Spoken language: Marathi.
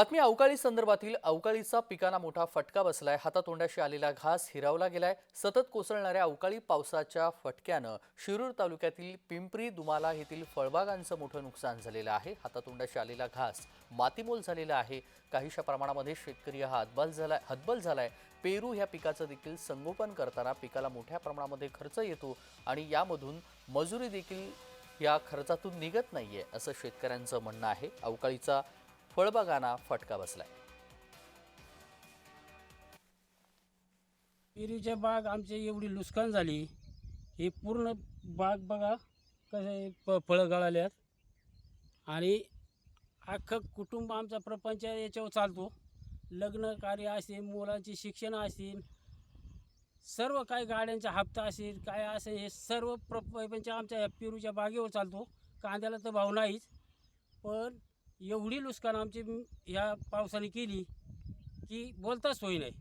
बातमी अवकाळी संदर्भातील अवकाळीचा पिकांना मोठा फटका बसलाय. हातातोंडाशी आलेला घास हिरावला गेलाय. सतत कोसळणाऱ्या अवकाळी पावसाच्या फटक्यानं शिरूर तालुक्यातील पिंपरी दुमाला येथील फळबागांचं मोठं नुकसान झालेलं आहे. हातातोंडाशी आलेला घास मातीमोल झालेला आहे. काहीशा प्रमाणामध्ये शेतकरी हा हतबल झालाय हतबल झालाय. पेरू ह्या पिकाचं देखील संगोपन करताना पिकाला मोठ्या प्रमाणामध्ये खर्च येतो आणि यामधून मजुरी देखील या खर्चातून निघत नाहीये असं शेतकऱ्यांचं म्हणणं आहे. अवकाळीचा फळबागांना फटका बसलाय. पेरूच्या बाग आमची एवढी नुकसान झाली ही पूर्ण बाग बघा कसं आहे, प फळं गळाल्यात. आणि अख्खं कुटुंब आमचा प्रपंच याच्यावर चालतो. लग्न कार्य असेल मुलांची शिक्षण असेल सर्व काही गाड्यांचा हप्ता असेल काय असेल हे सर्व प्रपंच आमच्या पेरूच्या बागेवर चालतो. कांद्याला तर भाव नाहीच पण एवढी लुस्कान आमची ह्या पावसाने केली की बोलताच सोय नाही.